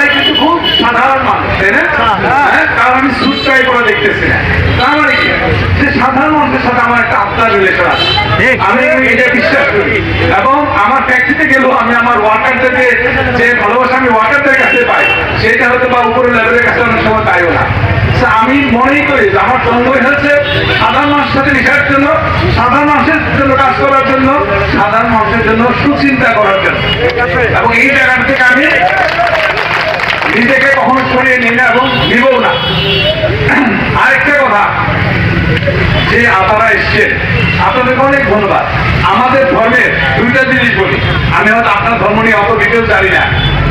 সবাই কিন্তু খুব সাধারণ মানুষ তাই না? হ্যাঁ কারণ আমি সুট ট্রাই করে দেখতেছি। না তার মানে কি? যে সাধারণ মানুষের সাথে আমার একটা আপনার রিলেশন আছে। আমি এটা বিশ্বাস করি। এবং আমার ট্যাক্সিতে গেলেও আমি আমার ওয়ার্কারদেরকে যে ভালোবাসা আমি ওয়ার্কারদের কাছে পাই সেটা হয়তো বা উপরের লেভেলের কাছে অনেক সময় পাইও না। আমি মনেই করি যে আমার জন্মই হচ্ছে সাধারণ মানুষের সাথে মিশার জন্য সাধারণ মানুষের জন্য কাজ করার জন্য সাধারণ মানুষের জন্য সুচিন্তা করার জন্য। এবং এই জায়গা থেকে আমি নিজেকে কখনো সরিয়ে নিই না এবং নিবও না। আরেকটা কথা, যে আপনারা এসছেন, আপনাদেরকে অনেক ধন্যবাদ। আমাদের ধর্মের দুইটা জিনিস বলি। আমি হয়তো আপনার ধর্ম নিয়ে অত ডিটেল জানি না।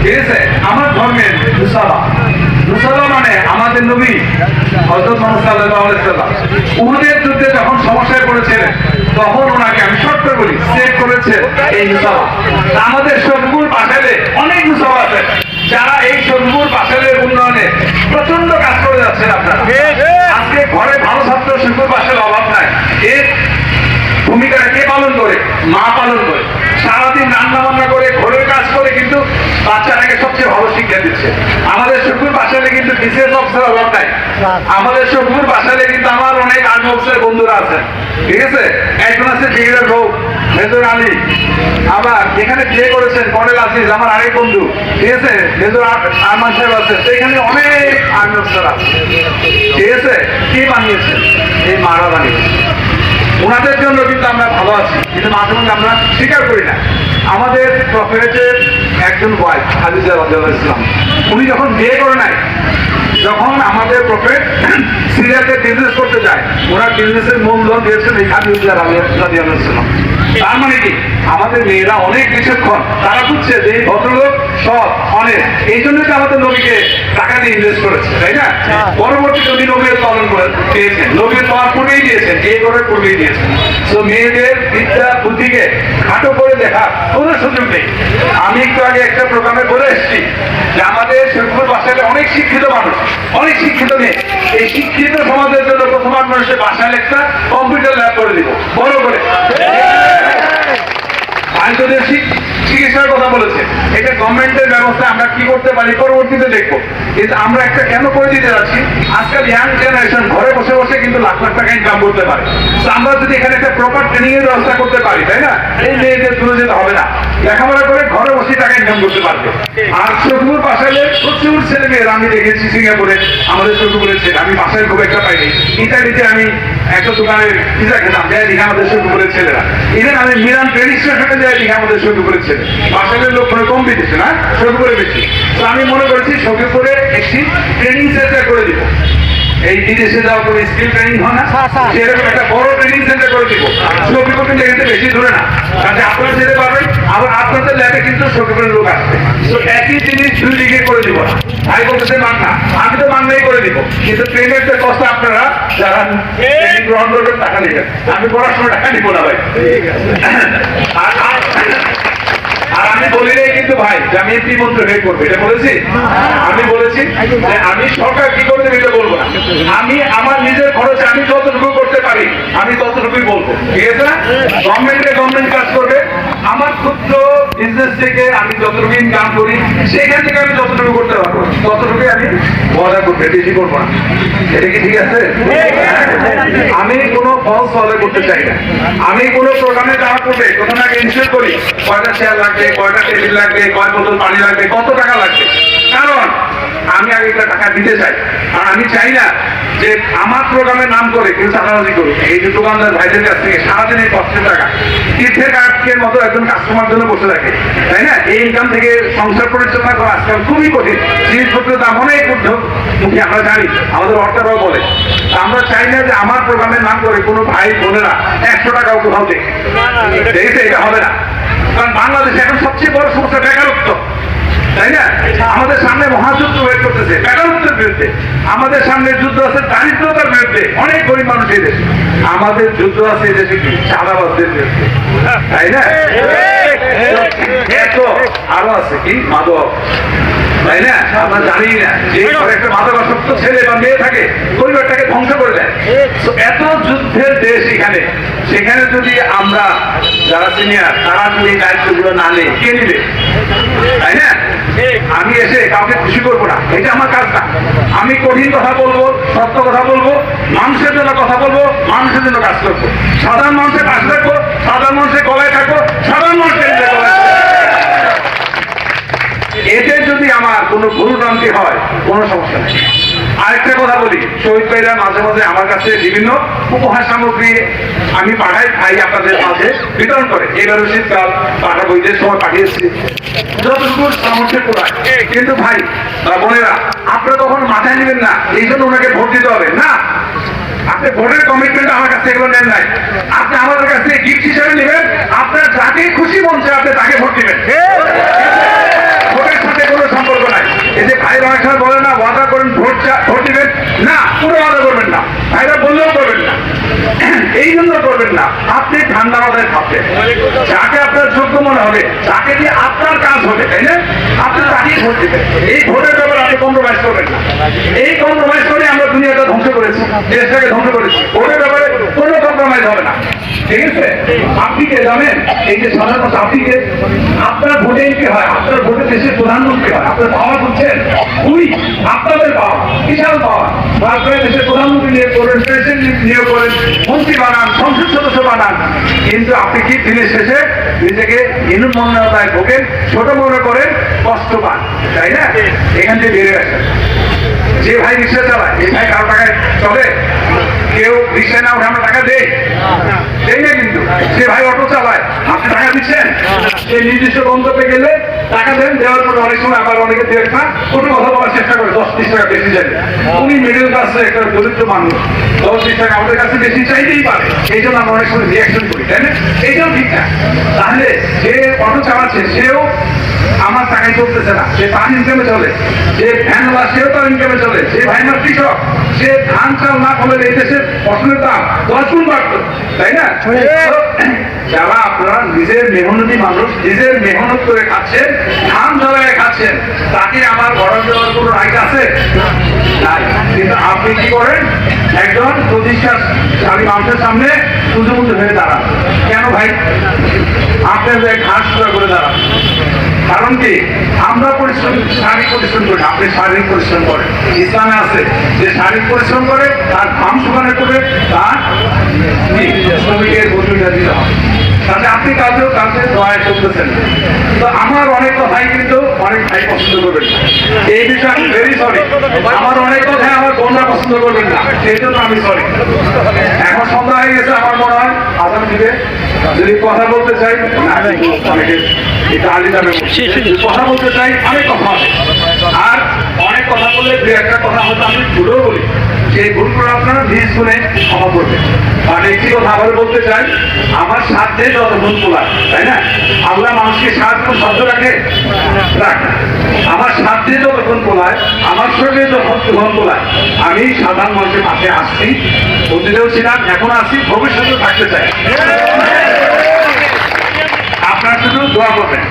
ঠিক আছে? আমার ধর্মের মুসালা মুসালা মানে আমাদের নবী হজরত মোহাম্মদ সাল্লাল্লাহু উহুদের যুদ্ধে যখন সমস্যায় পড়েছিলেন, তখন ওনাকে আমি শর্ট করে বলি সেভ করেছে এই মুসালা আমাদের শরীফুল বাসালে অনেক মুসালা আছে যারা এই সন্দুর বাসালের উন্নয়নে প্রচণ্ড কাজ করে যাচ্ছেন আপনারা। আজকে ঘরে ভালো ছাত্র সুন্দর পাশের অভাব নাই এর ভূমিকা কে পালন করে মা পালন করে সারাদিন রান্না বান্না করে ঘরের কাজ করে কিন্তু বাচ্চাটাকে সবচেয়ে ভালো শিক্ষা দিচ্ছে আমাদের শুকুর বাসালে কিন্তু বিশেষ অফিসের অভাব নাই। আমাদের শুকুর বাসালে কিন্তু আমার অনেক আর্মি অফিসের বন্ধুরা আছেন ঠিক আছে? একজন আছে ডিগ্রের লোক মেজর আলী। আবার এখানে বিয়ে করেছেন কর্নেল আসিস আমার আরেক বন্ধু। ঠিক আছে? মেজর আরমান সাহেব আছে। সেখানে অনেক আর্মি অফিসার আছে। ঠিক আছে? কে বানিয়েছে? এই মারা বানিয়েছে। ওনাদের জন্য কিন্তু আমরা ভালো আছি, কিন্তু মাঝে মধ্যে আমরা স্বীকার করি না। আমাদের প্রফেটের একজন ওয়াইফ হাদিজা রাজিয়াল ইসলাম, উনি যখন বিয়ে করে নাই, যখন আমাদের প্রফেট সিরিয়াতে বিজনেস করতে ওনার বিজনেসের মূলধন দিয়েছেন এই রাজিয়াল্লাহু ইসলাম তার মানে কি? আমাদের মেয়েরা অনেক বিচক্ষণ। তারা বুঝছে যে এই ভদ্রলোক সৎ অনেক এই জন্য তো আমাদের নবীকে টাকা দিয়ে ইনভেস্ট করেছে তাই না? পরবর্তী নবী নবীর পালন করে পেয়েছেন নবীর পাওয়ার পূর্বেই দিয়েছেন এই করে পূর্বেই দিয়েছেন। তো মেয়েদের বিদ্যা বুদ্ধিকে খাটো করে দেখা কোনো সুযোগ নেই। আমি একটু আগে একটা প্রোগ্রামে বলে এসেছি যে আমাদের শেরপুর বাসায় অনেক শিক্ষিত মানুষ অনেক শিক্ষিত মেয়ে। এই শিক্ষিত সমাজের জন্য প্রথম মানুষের বাসায় একটা কম্পিউটার ল্যাব করে দিব। বড় করে। চিকিৎসার কথা বলেছে। এটা গভর্নমেন্টের ব্যবস্থা, আমরা কি করতে পারি পরবর্তীতে দেখব। কিন্তু আমরা একটা কেন করে দিতে যাচ্ছি? আজকাল ইয়াং জেনারেশন ঘরে বসে বসে কিন্তু লাখ লাখ টাকা ইনকাম করতে পারে। আমরা যদি এখানে একটা প্রপার ট্রেনিং এর ব্যবস্থা করতে পারি, তাই না? এই মেয়েদের দূরে যেতে হবে না। লেখাপড়া করে ঘরে বসে টাকা ইনকাম করতে পারবে। আর চকুর পাশালে প্রচুর ছেলে মেয়েরা আমি দেখেছি সিঙ্গাপুরে, আমাদের চকুরের ছেলে, আমি বাসায় খুব একটা পাইনি। ইতালিতে আমি একটা দোকানে পিজা খেতাম, যাই দেখি আমাদের চকুরের ছেলেরা। ইভেন আমি মিলান ট্রেনিং স্টেশনে যাই দেখি আমাদের চকুরের ছেলে। বাসালের লোক মানে কম দিতেছে না? চকুরে বেশি। তো আমি মনে করেছি চকুরে একটি ট্রেনিং সেন্টার করে দিব। এই বিদেশে যাওয়ার পরে স্কিল ট্রেনিং হয় না? সেরকম একটা বড় ট্রেনিং সেন্টার করে দিব। সকিপুর কিন্তু এখানে বেশি দূরে না। কাজে আপনারা যেতে পারবেন আবার আপনাদের ল্যাবে কিন্তু সকিপুরের লোক আসবে। তো একই জিনিস দুই দিকে করে দিব। না ভাই বলতেছে বাংলা আমি তো বাংলাই করে দিব। কিন্তু ট্রেনের যে কষ্ট আপনারা যারা ট্রেনিং গ্রহণ করবেন টাকা নেবেন। আমি পড়াশোনা টাকা নিব না ভাই। আর আর- আমি বলি নাই কিন্তু ভাই যে আমি এমপি মন্ত্রী হয়ে করব, এটা বলেছি? আমি বলেছি যে আমি সরকার কি করতে এটা বলব না। আমি আমার নিজের খরচে আমি যতটুকু করতে পারি, আমি ততটুকুই বলব। ঠিক আছে? গভর্নমেন্টে গভর্নমেন্ট কাজ করবে। আমার ক্ষুদ্র বিজনেস থেকে আমি যতটুকু ইনকাম করি, সেখান থেকে আমি যতটুকু করতে পারব। ততটুকু আমি মজা করতে, বেশি করব না। এটা কি ঠিক আছে? আমি কোনো ফলস ফলো করতে চাই না। আমি কোনো প্রোগ্রামে যাওয়ার পূর্বে প্রথমে আগে ইনস্যুর করি, কয়টা চেয়ার লাগবে, কয়টা টেবিল লাগবে, কয় বোতল পানি লাগবে, কত টাকা লাগবে। কারণ আমি আগে একটা টাকা দিতে চাই। আর আমি চাই না যে আমার প্রোগ্রামের নাম করে কেউ চাঁদাবাজি করুক। এই যে দোকানদার ভাইদের কাছ থেকে সারাদিন এই কষ্টের টাকা তীর্থের কাঠকের মতো একজন কাস্টমার জন্য বসে থাকে। তাই না? এই ইনকাম থেকে সংসার পরিচালনা করা আজকাল খুবই কঠিন। জিনিসপত্রের দাম অনেক মুখে আমরা জানি আমাদের অর্থারাও বলে। আমরা চাই না যে আমার প্রোগ্রামের নাম করে কোনো ভাই বোনেরা একশো টাকাও কোথাও দেখে দেখেছে এটা হবে না। কারণ বাংলাদেশে এখন সবচেয়ে বড় সমস্যা বেকারত্ব। তাই না? আমাদের সামনে মহাযুদ্ধ হয়ে করতেছে বেকারত্বের বিরুদ্ধে। আমাদের সামনে যুদ্ধ আছে, দারিদ্রতার বিরুদ্ধে। অনেক গরিব মানুষ এই দেশে। আমাদের যুদ্ধ আছে এই দেশে কি? চাঁদাবাজদের বিরুদ্ধে। তাই না? আরও আছে কি? মাদক। তাই না? আমরা জানি না। যে একটা মাদকাসক্ত ছেলে বা মেয়ে থাকে, পরিবারটাকে ধ্বংস করে দেয়। তো এত যুদ্ধের দেশ এখানে। সেখানে যদি আমরা যারা সিনিয়র তারা যদি দায়িত্বগুলো না নেই কে নিবে? তাই না? আমি এসে কাউকে খুশি করব না। এটা আমার কাজ না আমি কঠিন কথা বলব, সত্য কথা বলব, মানুষের জন্য কথা বলব, মানুষের জন্য কাজ করব। সাধারণ মানুষের কাজ রাখব সাধারণ মানুষের গলায় থাকব, সাধারণ মানুষের এতে যদি আমার কোনো ভুল ভ্রান্তি হয়, কোনো সমস্যা নেই। আরেকটা কথা বলি শহীদ ভাইরা মাঝে মাঝে আমার কাছে বিভিন্ন উপহার সামগ্রী আমি পাঠাই ভাই আপনাদের মাঝে বিতরণ করে। এবারও শীতকাল পাঠাবো ঈদের সময় পাঠিয়েছি। যতটুকু সামর্থ্যের কোথায়? কিন্তু ভাই বোনেরা আপনারা তখন মাথায় নেবেন না এই জন্য ওনাকে ভোট দিতে হবে। না আপনি ভোটের কমিটমেন্ট আমার কাছে এগুলো নেন নাই। আপনি আমাদের কাছ গিফট হিসেবে নেবেন আপনার যাকে খুশি মন চায় আপনি তাকে ভোট দিবেন। ভোটের সাথে কোনো সম্পর্ক নাই। এই যে ভাই অনেক সময় বলে না ওয়াদা করেন ভোট চা- ভোট দিবেন না, কোনো ওয়াদা করবেন না। ভাইরা বললেও করবেন না। এই জন্য করবেন না। আপনি ঠান্ডা মাথায় ভাববেন। যাকে আপনার যোগ্য মনে হবে যাকে দিয়ে আপনার কাজ হবে, তাই না? আপনি তাকেই ভোট দিবেন। এই ভোটের ব্যাপারে আপনি কম্প্রোমাইজ করবেন না। এই কম্প্রোমাইজ করে আমরা দুনিয়াটা ধ্বংস করেছি, দেশটাকে ধ্বংস করেছি। ভোটের ব্যাপারে কোনো কম্প্রোমাইজ হবে না। ঠিক আছে? আপনি কে জানেন? এই যে সাধারণত আপনি কে? আপনার ভোটে কি হয়? আপনার ভোটে দেশের প্রধানমন্ত্রী হয়। আপনার পাওয়া বুঝছেন? উনি আপনাদের পাওয়া বিশাল পাওয়া বানান কিন্তু আপনি কি দিনের শেষে নিজেকে ছোট মনে করেন কষ্ট পান তাই না? এখান থেকে বেরিয়ে আসেন। যে ভাই রিক্সা চালায়, এই ভাই কারও টাকায় চলে? কেউ রিক্সায় না উঠে আমরা টাকা দেই? না কিন্তু। সে ভাই আপনি টাকা দিচ্ছেন? সে নির্দিষ্ট গন্তব্যে গেলে টাকা দেন দেওয়ার পরে অনেক সময় আবার অনেকে না কোনো কথা বলার চেষ্টা করে দশ বিশ টাকা বেশি যাবে উনি মিডিল ক্লাসে একটা দরিদ্র মানুষ। দশ বিশ টাকা আমাদের কাছে বেশি চাইতেই পারে। এই জন্য আমরা অনেক সময় রিয়াকশন করি তাই না? এইটাও ঠিক না। তাহলে যে অটো চালাচ্ছে সেও আমার টাকায় চলতেছে না। সে তার ইনকামে চলে। যে ভ্যানওয়ালা সেও তার ইনকামে চলে। যে ভাই আমার কৃষক সে ধান চাল না ফলে এই দেশের ফসলের দাম দশ গুণ বাড়তো। তাই না? যারা আপনারা নিজের মেহনতি মানুষ, নিজের মেহনত করে খাচ্ছেন ধান জ্বালায় খাচ্ছেন। তাকে আমার অর্ডার দেওয়ার কোনো রাইট আছে? কিন্তু আপনি কি করেন? একজন প্রতিষ্ঠানশালী মানুষের সামনে সুযোগ হয়ে দাঁড়ান। কেন ভাই? আপনার ঘাস করে দাঁড়ান। কারণ কি? আমরা পরিশ্রম, শারীরিক পরিশ্রম করি আপনি শারীরিক পরিশ্রম করেন। ইসলামে আছে যে শারীরিক পরিশ্রম করে, তার ঘাম শুকানো করে তার শ্রমিকের মজুরিটা দিতে হবে। তাহলে আপনি কাজেও কাজে দয়া চলতেছেন। না। তো আমার অনেক কথাই কিন্তু অনেক ভাই পছন্দ করবেন না। এই বিষয়ে আমি ভেরি সরি আমার অনেক কথাই আমার বোনরা পছন্দ করবেন না। সেই জন্য আমি সরি এখন সন্ধ্যা হয়ে গেছে আমার মনে হয় আগামী দিকে যদি কথা বলতে চাই অনেকে কথা বলতে চাই অনেক কথা আর অনেক কথা বললে দু একটা কথা হয়তো আমি ভুলেও বলি। সেই ভুলগুলো আপনারা নিজ শুনে ক্ষমা করবেন। আর আবার বলতে চাই, আমার সাধ্যে যত ভুল তোলা তাই না? আল্লাহ মানুষকে সাহায্য শব্দ রাখে। আমার সাধ্যে যতক্ষণ তোলায় আমার শরীরে যতক্ষণ তোলায় আমি সাধারণ মানুষের পাশে আসছি, অতীতেও ছিলাম, এখন আসছি ভবিষ্যতেও থাকতে চাই। আপনার শুধু দোয়া করবেন।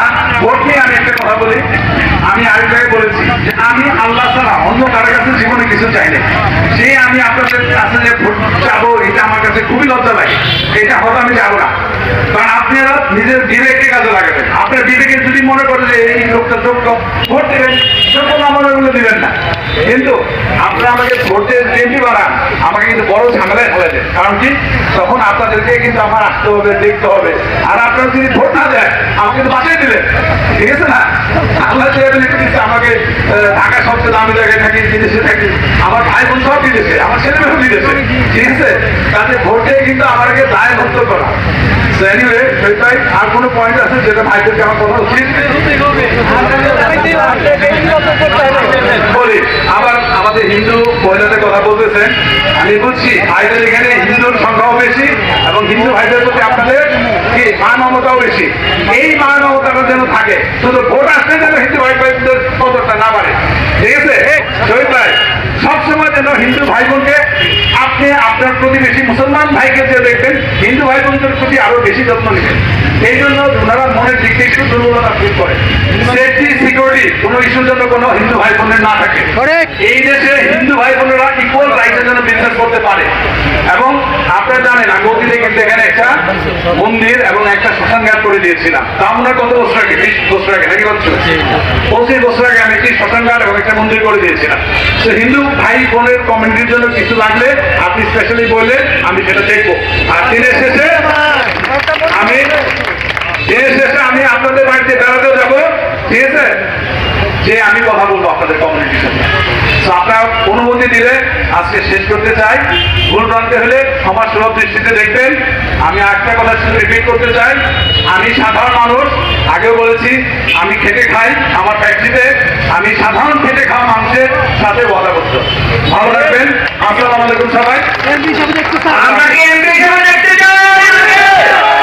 আর ভোট আমি একটা কথা বলি, আমি আরেক জায়গায় বলেছি যে আমি আল্লাহ কাছে জীবনে কিছু চাই না যে আমি আপনাদের কাছে যে ভোট চাবো, এটা আমার কাছে খুবই লজ্জা লাগে। এটা হয়তো আমি যাব না। কারণ আপনারা নিজের বিবেককে কাজে লাগাবেন। আপনার বিবেকে যদি মনে করে যে এই লোকটা যোগ্য, ভোট দেবেন, যোগ্য না মনে দিবেন না। কিন্তু আপনারা আমাকে ভোটের এমপি বাড়ান, আমাকে কিন্তু বড় ঝামেলায় ফেলে দেন। কারণ কি? তখন আপনাদেরকে কিন্তু আমার আসতে হবে, দেখতে হবে। আর আপনারা যদি ভোট না দেয় আমাকে কিন্তু বাঁচিয়ে দিলেন। ঠিক আছে না? আল্লাহ যে ability দিচ্ছে আমাকে ঢাকা সবচেয়ে দামি জায়গায় থাকি, বিদেশে থাকি, আমার ভাই বোন সব বিদেশে, আমার ছেলে মেয়েও বিদেশে। ঠিক আছে? তাহলে ভোটে কিন্তু আমাকে দায় মুক্ত করা। আর কোনো পয়েন্ট আছে যেটা ভাইদেরকে আমার কথা উচিত? আবার আমাদের হিন্দু মহিলাদের কথা বলতেছেন। আমি বুঝছি, ভাইদের এখানে হিন্দুর সংখ্যাও বেশি এবং হিন্দু ভাইদের প্রতি আপনাদের কি মমতাও বেশি। এই মা মমতাটা যেন থাকে, শুধু ভোট আসলে যেন হিন্দু ভাই ভাইদের কদরটা না বাড়ে। ঠিক আছে? শহীদ ভাই, সবসময় যেন হিন্দু ভাই বোনকে প্রতিবেশী মুসলমান ভাইকে যে দেখবেন হিন্দু ভাই বোনদের প্রতি আরও বেশি যত্ন নেবেন। এই জন্য ওনারা মনের দিক থেকে একটু দুর্বলতা ফিল করে সেফটি সিকিউরিটি কোনো ইস্যুর জন্য কোনো হিন্দু ভাই বোনের না থাকে। এই দেশে হিন্দু ভাই বোনেরা ইকুয়াল রাইটের জন্য বিজনেস করতে পারে। এবং আপনারা জানেন আমি অতীতে কিন্তু এখানে একটা মন্দির এবং একটা করে দিয়েছিলাম। তা আমরা কত বছর আগে বিশ বছর আগে নাকি বলছো? পঁচিশ বছর আগে আমি একটি শ্মশান ঘাট এবং একটা মন্দির করে দিয়েছিলাম। তো হিন্দু ভাই বোনের কমিউনিটির জন্য কিছু লাগলে আপনি স্পেশালি বললে আমি সেটা দেখব। আর দিনের শেষে আমি দিনের শেষে আমি আপনাদের বাড়িতে বেড়াতেও যাব। ঠিক আছে? যে আমি কথা বলব আপনাদের কমিউনিটির সাথে তো আপনারা অনুমতি দিলে আজকে শেষ করতে চাই। ভুল প্রান্তে হলে সমাজ সুলভ দৃষ্টিতে দেখবেন। আমি একটা কথা শুধু রিপিট করতে চাই। আমি সাধারণ মানুষ আগেও বলেছি আমি খেটে খাই আমার ফ্যাক্টরিতে আমি সাধারণ খেটে খাওয়া মানুষের সাথে বলা করতে ভালো রাখবেন আসসালাম আলাইকুম সবাই। আমরা কি এমপি হিসেবে দেখতে চাই?